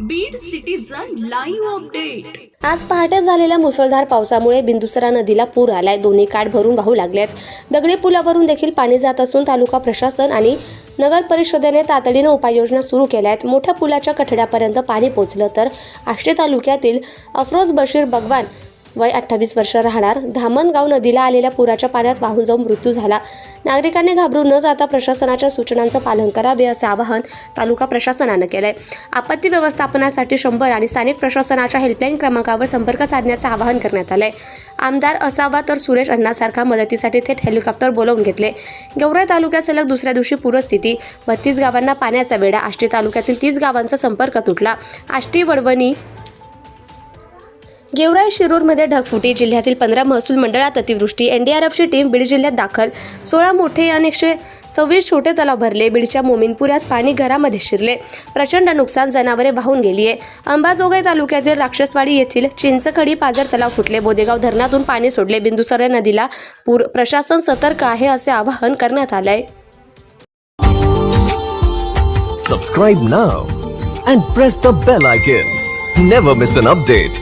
Beed citizen live update आज पहाटे झालेल्या मुसळधार पावसामुळे बिंदुसरा नदीला पूर आलाय. दोन्ही काठ भरून वाहू लागल्यात दगडी पुलावरून देखील पाणी जात असून तालुका प्रशासन आणि नगर परिषदेने तातडीनं उपाययोजना सुरू केल्या आहेत मोठ्या पुलाच्या कठड्यापर्यंत पाणी पोचलं तर आष्टे तालुक्यातील अफरोज बशीर भगवान वय अठ्ठावीस वर्ष राहणार. धामणगाव नदीला आलेल्या पुराच्या पाण्यात वाहून जाऊन मृत्यू झाला. नागरिकांनी घाबरून न जाता प्रशासनाच्या सूचनांचं पालन करावे असे आवाहन तालुका प्रशासनानं केलंय. आपत्ती व्यवस्थापनासाठी शंभर आणि स्थानिक प्रशासनाच्या हेल्पलाईन क्रमांकावर संपर्क साधण्याचं आवाहन करण्यात आलंय. आमदार असावा तर सुरेश अण्णासारखा मदतीसाठी थेट हेलिकॉप्टर बोलावून घेतले. गेवराई तालुक्यात सलग दुसऱ्या दिवशी पूरस्थिती. बत्तीस गावांना पाण्याचा वेढा. आष्टी तालुक्यातील तीस गावांचा संपर्क तुटला. आष्टी वडवणी गेवराई शिरूरमध्ये ढगफुटी जिल्ह्यातील पंधरा महसूल मंडळात अतिवृष्टी एनडीआरएफची टीम बीड जिल्ह्यात दाखल. सोळा मोठे आणि एकशे सव्वीस छोटे तलाव भरले. बीडच्या मोमीनपुऱ्यात पाणी घरामध्ये शिरले. प्रचंड नुकसान जनावरे वाहून गेली आहे अंबाजोगाई तालुक्यातील राक्षसवाडी येथील चिंचखडी पाझर तलाव फुटले. बोदेगाव धरणातून पाणी सोडले. बिंदुसर नदीला पूर. प्रशासन सतर्क आहे असे आवाहन करण्यात आलंय. Subscribe now and press the bell icon. Never miss an update.